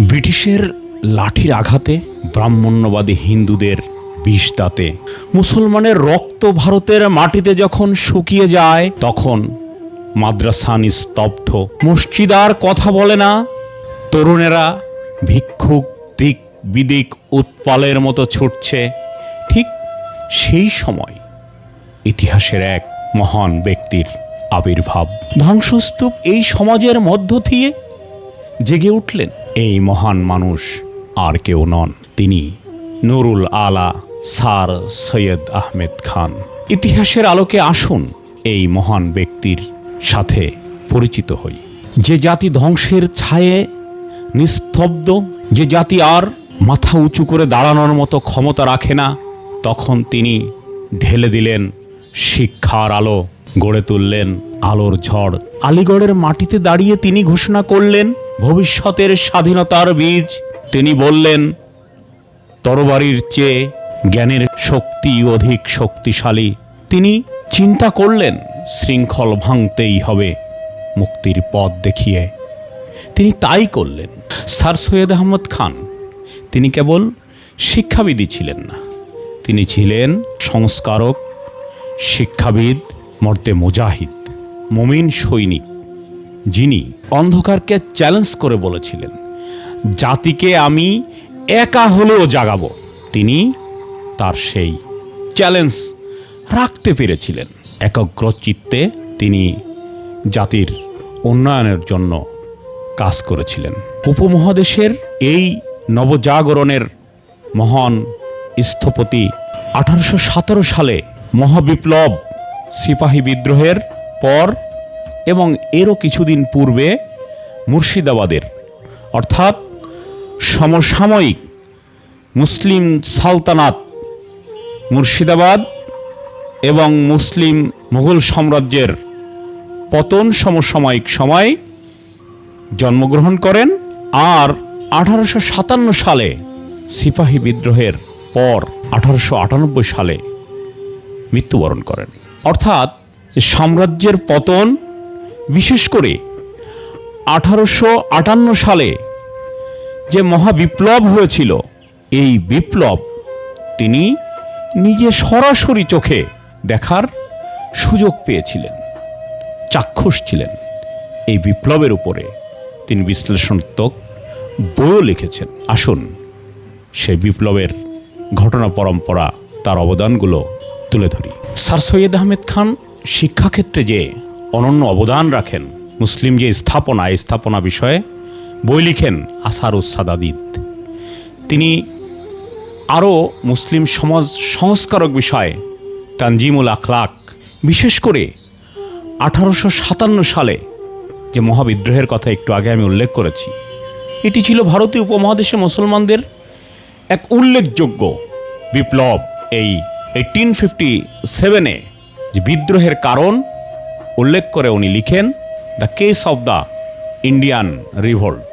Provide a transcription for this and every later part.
ব্রিটিশের লাঠির আঘাতে ব্রাহ্মণ্যবাদী হিন্দুদের বিষ দাঁতে। মুসলমানের রক্ত ভারতের মাটিতে যখন শুকিয়ে যায়, তখন মাদ্রাসা নিস্তব্ধ মসজিদ আর কথা বলে না। তরুণেরা ভিক্ষুক, দিক বিদিক উৎপালের মতো ছুটছে। ঠিক সেই সময় ইতিহাসের এক মহান ব্যক্তির আবির্ভাব। ধ্বংসস্তূপ এই সমাজের মধ্য দিয়ে জেগে উঠলেন। এই মহান মানুষ আর কেউ নন। তিনি নুরুল আলা স্যার সৈয়দ আহমেদ খান। ইতিহাসের আলোকে আসুন এই মহান ব্যক্তির সাথে পরিচিত হই। যে জাতি ধ্বংসের ছায়ে নিস্তব্ধ, যে জাতি আর মাথা উঁচু করে দাঁড়ানোর মতো ক্ষমতা রাখে না, তখন তিনি ঢেলে দিলেন, শিক্ষার আলো গড়ে তুললেন আলোর ঝড়। আলিগড়ের মাটিতে দাঁড়িয়ে তিনি ঘোষণা করলেন, ভবিষ্যতের স্বাধীনতার বীজ। তিনি বললেন, তরবারির চেয়ে জ্ঞানের শক্তি অধিক শক্তিশালী। তিনি চিন্তা করলেন, শৃঙ্খল ভাঙতেই হবে, মুক্তির পথ দেখিয়ে। তিনি তাই করলেন। স্যার সৈয়দ আহমদ খান, তিনি কেবল শিক্ষাবিদই ছিলেন না, তিনি ছিলেন সংস্কারক, শিক্ষাবিদ মর্তে মুজাহিদ। মমিন সৈনিক, যিনি অন্ধকারকে চ্যালেঞ্জ করে বলেছিলেন, জাতিকে আমি একা হলেও জাগাব। তিনি তার সেই চ্যালেঞ্জ রাখতে পেরেছিলেন। একগ্র চিত্তে তিনি জাতির উন্নয়নের জন্য কাজ করেছিলেন। উপমহাদেশের এই নবজাগরণের মহান স্থপতি আঠারোশো সতেরো সালে মহাবিপ্লব সিপাহী বিদ্রোহের পর এবং এরও কিছুদিন পূর্বে মুর্শিদাবাদের, অর্থাৎ সমসাময়িক মুসলিম সালতানাত মুর্শিদাবাদ এবং মুসলিম মুঘল সাম্রাজ্যের পতন সমসাময়িক সময় জন্মগ্রহণ করেন আর আঠারোশো সাতান্ন সালে সিপাহী বিদ্রোহের পর আঠারোশো আটানব্বই সালে মৃত্যুবরণ করেন। অর্থাৎ সাম্রাজ্যের পতন, বিশেষ করে আঠারোশো আটান্ন সালে যে মহাবিপ্লব হয়েছিল, এই বিপ্লব তিনি নিজে সরাসরি চোখে দেখার সুযোগ পেয়েছিলেন, চাক্ষুষ ছিলেন। এই বিপ্লবের উপরে তিনি বিশ্লেষণাত্মক বইও লিখেছেন। আসুন সেই বিপ্লবের ঘটনা পরম্পরা তার অবদানগুলো তুলে ধরি। স্যার সৈয়দ আহমেদ খান শিক্ষাক্ষেত্রে যে অনন্য অবদান রাখেন, মুসলিম যে স্থাপনা স্থাপনা বিষয়ে বই লিখেন আসারুস সাদাদিদ তিনি আরও মুসলিম সমাজ সংস্কারক বিষয়ে তানজিমুল আখলাক, বিশেষ করে আঠারোশো সাতান্ন সালে যে মহাবিদ্রোহের কথা একটু আগে আমি উল্লেখ করেছি, এটি ছিল ভারতীয় উপমহাদেশে মুসলমানদের এক উল্লেখযোগ্য বিপ্লব। এই এইটিন ফিফটি সেভেনে যে বিদ্রোহের কারণ উল্লেখ করে উনি লিখেন, the case of the Indian revolt.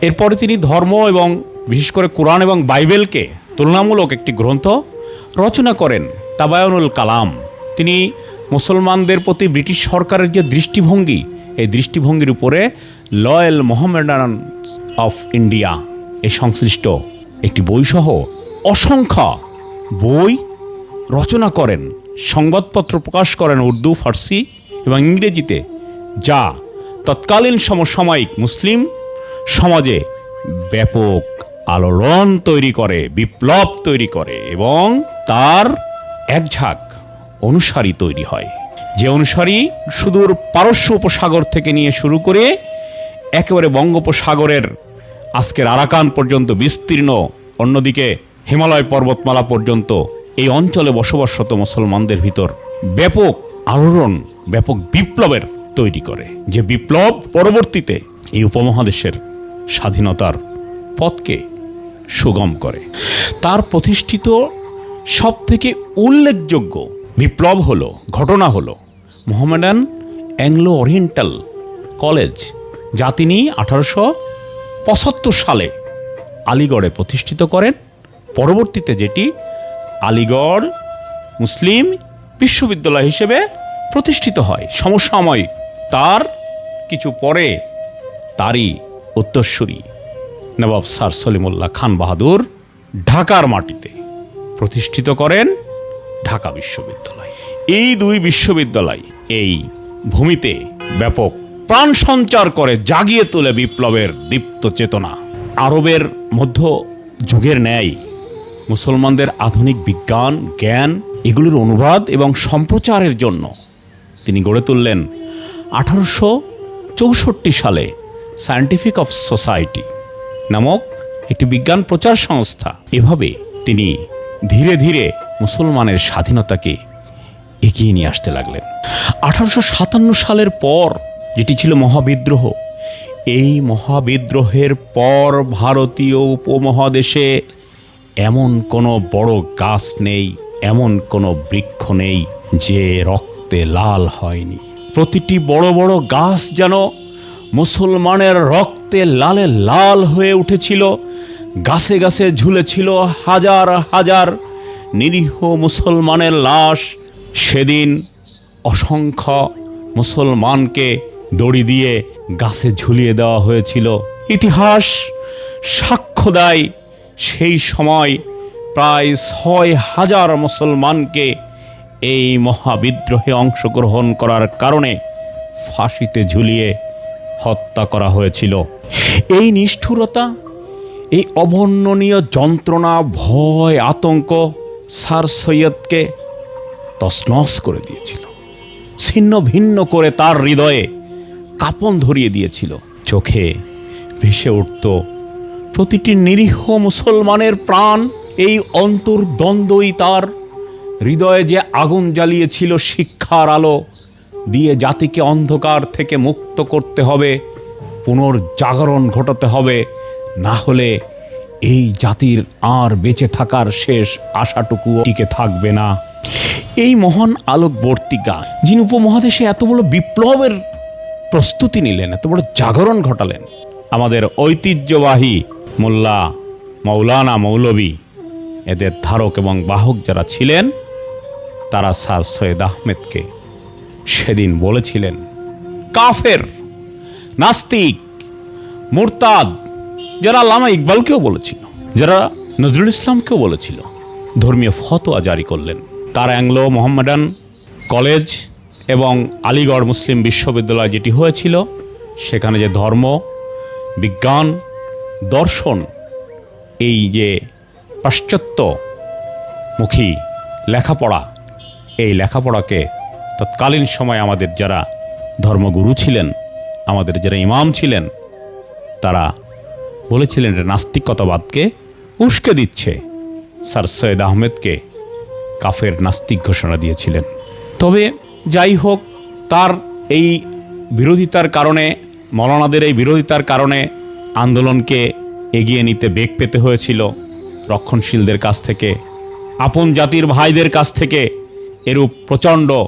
এরপরে তিনি ধর্ম এবং বিশেষ করে কোরআন এবং বাইবেলকে তুলনামূলক একটি গ্রন্থ রচনা করেন, তাবায়নুল কালাম। তিনি মুসলমানদের প্রতি ব্রিটিশ সরকারের যে দৃষ্টিভঙ্গি, এই দৃষ্টিভঙ্গির উপরে লয়েল মোহামেডান অফ ইন্ডিয়া এ সংশ্লিষ্ট একটি বইসহ অসংখ্য বই রচনা করেন। সংবাদপত্র প্রকাশ করেন উর্দু, ফার্সি এবং ইংরেজিতে, যা তৎকালীন সমসাময়িক মুসলিম সমাজে ব্যাপক আলোড়ন তৈরি করে, বিপ্লব তৈরি করে এবং তার একঝাঁক অনুসারী তৈরি হয়। যে অনুসারী সুদূর পারস্য উপসাগর থেকে নিয়ে শুরু করে একেবারে বঙ্গোপসাগরের আজকের আরাকান পর্যন্ত বিস্তীর্ণ, অন্যদিকে হিমালয় পর্বতমালা পর্যন্ত এই অঞ্চলে বসবাসরত মুসলমানদের ভিতর ব্যাপক আলোড়ন, ব্যাপক বিপ্লবের তৈরি করে, যে বিপ্লব পরবর্তীতে এই উপমহাদেশের স্বাধীনতার পথকে সুগম করে। তার প্রতিষ্ঠিত সবথেকে উল্লেখযোগ্য বিপ্লব হলো, ঘটনা হলো মোহামেডান অ্যাংলো ওরিয়েন্টাল কলেজ, যা তিনি আঠারোশো পঁচাত্তর সালে আলিগড়ে প্রতিষ্ঠিত করেন। পরবর্তীতে যেটি আলিগড় মুসলিম বিশ্ববিদ্যালয় হিসেবে প্রতিষ্ঠিত হয়। সমসাময়িক, তার কিছু পরে তারই উত্তরসূরি। নবাব স্যার সলিমুল্লাহ খান বাহাদুর ঢাকার মাটিতে প্রতিষ্ঠিত করেন ঢাকা বিশ্ববিদ্যালয়। এই দুই বিশ্ববিদ্যালয় এই ভূমিতে ব্যাপক প্রাণ সঞ্চার করে, জাগিয়ে তোলে বিপ্লবের দীপ্ত চেতনা। আরবের মধ্য যুগের ন্যায় মুসলমানদের আধুনিক বিজ্ঞান, জ্ঞান এগুলোর অনুবাদ এবং সম্প্রচারের জন্য তিনি গড়ে তুললেন আঠারোশো চৌষট্টি সালে সায়েন্টিফিক অফ সোসাইটি নামক একটি বিজ্ঞান প্রচার সংস্থা। এভাবে তিনি ধীরে ধীরে মুসলমানের স্বাধীনতাকে এগিয়ে নিয়ে আসতে লাগলেন। আঠারোশো সাতান্ন সালের পর যেটি ছিল মহাবিদ্রোহ, এই মহাবিদ্রোহের পর ভারতীয় উপমহাদেশে এমন কোনো বড় গাছ নেই, এমন কোনো বৃক্ষ নেই যে রক্তে লাল হয়নি। প্রতিটি বড় বড় গাছ যেন মুসলমানের রক্তে লালে লাল হয়ে উঠেছিল, গাছে গাছে ঝুলেছিল হাজার হাজার নিরীহ মুসলমানের লাশ। সেদিন অসংখ্য মুসলমানকে দড়ি দিয়ে গাছে ঝুলিয়ে দেওয়া হয়েছিল। ইতিহাস সাক্ষ্য দেয় সেই সময় প্রায় ছয় হাজার মুসলমানকে এই মহাবিদ্রোহে অংশগ্রহণ করার কারণে ফাঁসিতে ঝুলিয়ে হত্যা করা হয়েছিল। এই নিষ্ঠুরতা, এই অবর্ণনীয় যন্ত্রণা, ভয়, আতঙ্ক সার সৈয়দকে তসনস করে দিয়েছিল। ছিন্ন ভিন্ন করে তার হৃদয়ে কাপন ধরিয়ে দিয়েছিল। চোখে ভেসে উঠত প্রতিটি নিরীহ মুসলমানের প্রাণ এই অন্তর্দ্বন্দ্বই তার। হৃদয়ে যে আগুন জ্বালিয়েছিল শিক্ষার আলো, দিয়ে জাতিকে অন্ধকার থেকে মুক্ত করতে হবে, পুনর্জাগরণ ঘটাতে হবে, না হলে এই জাতির আর বেঁচে থাকার শেষ আশাটুকু টিকে থাকবে না। এই মহান আলোকবর্তিকা, যিনি উপমহাদেশে এত বড় বিপ্লবের প্রস্তুতি নিলেন, এত বড় জাগরণ ঘটালেন, আমাদের ঐতিহ্যবাহী মোল্লা, মৌলানা মৌলবী, এদের ধারক এবং বাহক যারা ছিলেন, তারা স্যার সৈয়দ আহমেদকে সেদিন বলেছিলেন, কাফের, নাস্তিক, মুরতাদ, যারা আল্লামা ইকবালকেও বলেছিল, যারা নজরুল ইসলামকেও বলেছিল, ধর্মীয় ফতোয়া জারি করলেন। তার অ্যাংলো মোহাম্মদান কলেজ এবং আলিগড় মুসলিম বিশ্ববিদ্যালয় যেটি হয়েছিল, সেখানে যে ধর্ম, বিজ্ঞান দর্শন, এই যে পাশ্চাত্যমুখী লেখাপড়া, এই লেখাপড়াকে তৎকালীন সময় আমাদের যারা ধর্মগুরু ছিলেন, আমাদের যারা ইমাম ছিলেন, তারা বলেছিলেন এটা নাস্তিকতাবাদকে উস্কে দিচ্ছে। স্যার সৈয়দ আহমেদকে কাফের নাস্তিক ঘোষণা দিয়েছিলেন। তবে যাই হোক, তার এই বিরোধিতার কারণে, মৌলানাদের এই বিরোধিতার কারণে আন্দোলনকে এগিয়ে নিতে বেগ পেতে হয়েছিল রক্ষণশীলদের কাছ থেকে, আপন জাতির ভাইদের কাছ থেকে এরূপ প্রচণ্ড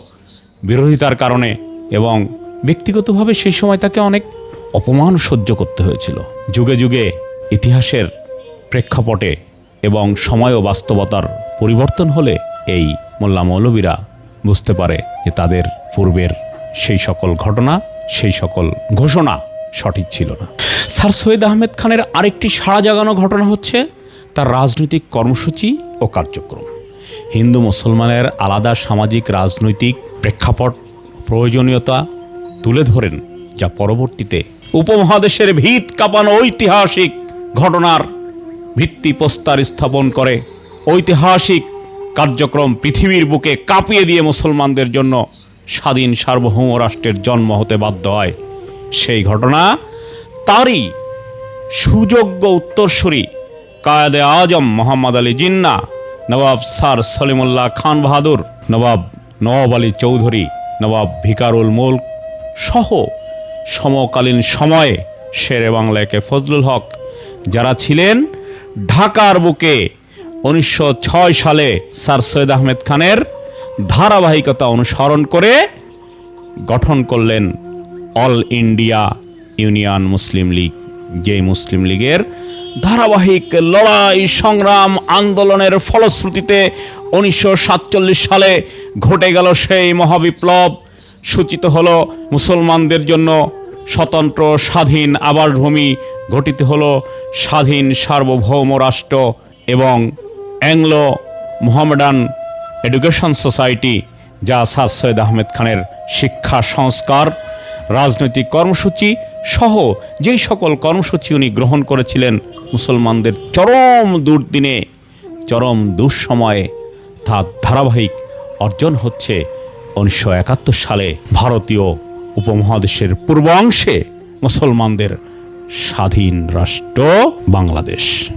বিরোধিতার কারণে এবং ব্যক্তিগতভাবে সেই সময় তাকে অনেক অপমান সহ্য করতে হয়েছিল। যুগে যুগে ইতিহাসের প্রেক্ষাপটে এবং সময় ও বাস্তবতার পরিবর্তন হলে এই মোল্লা মৌলবীরা বুঝতে পারে যে তাদের পূর্বের সেই সকল ঘটনা, সেই সকল ঘোষণা সঠিক ছিল না। স্যার সৈয়দ আহমেদ খানের আরেকটি সাড়া জাগানো ঘটনা হচ্ছে তার রাজনৈতিক কর্মসূচি ও কার্যক্রম। হিন্দু মুসলমানের আলাদা সামাজিক রাজনৈতিক প্রেক্ষাপট প্রয়োজনীয়তা তুলে ধরেন যা পরবর্তীতে উপমহাদেশের ভিত কাঁপানো ঐতিহাসিক ঘটনার ভিত্তি প্রস্তার স্থাপন করে ঐতিহাসিক কার্যক্রম পৃথিবীর বুকে কাঁপিয়ে দিয়ে মুসলমানদের জন্য স্বাধীন সার্বভৌম রাষ্ট্রের জন্ম হতে বাধ্য হয়। সেই ঘটনা তারই সুযোগ্য উত্তরসূরি কায়েদে আজম মোহাম্মদ আলী জিন্না, নবাব স্যার সলিমুল্লাহ খান বাহাদুর, নবাব নওয়াব আলী চৌধুরী, নবাব ভিকারুল মুল্ক সহ সমকালীন সময়ে শেরে বাংলাকে ফজলুল হক, যারা ছিলেন ঢাকার বুকে উনিশশো ছয় সালে স্যার সৈয়দ আহমেদ খানের ধারাবাহিকতা অনুসরণ করে গঠন করলেন all India union Muslim league, যেই মুসলিম লীগের ধারাবাহিক লড়াই, সংগ্রাম, আন্দোলনের ফলশ্রুতিতে উনিশশো সাতচল্লিশ সালে ঘটে গেল সেই মহাবিপ্লব। সূচিত হল মুসলমানদের জন্য স্বতন্ত্র, স্বাধীন আবাসভূমি, গঠিত হল স্বাধীন সার্বভৌম রাষ্ট্র এবং অ্যাংলো মোহামেডান এডুকেশন সোসাইটি, যা সাদ সৈয়দ আহমেদ খানের শিক্ষা সংস্কার রাজনৈতিক কর্মসূচি সহ যেই সকল কর্মসূচি উনি গ্রহণ করেছিলেন মুসলমানদের চরম দুর্দিনে, চরম দুঃসময়ে, তার ধারাবাহিক অর্জন হচ্ছে উনিশশো একাত্তর সালে ভারতীয় উপমহাদেশের পূর্বাংশে মুসলমানদের স্বাধীন রাষ্ট্র বাংলাদেশ।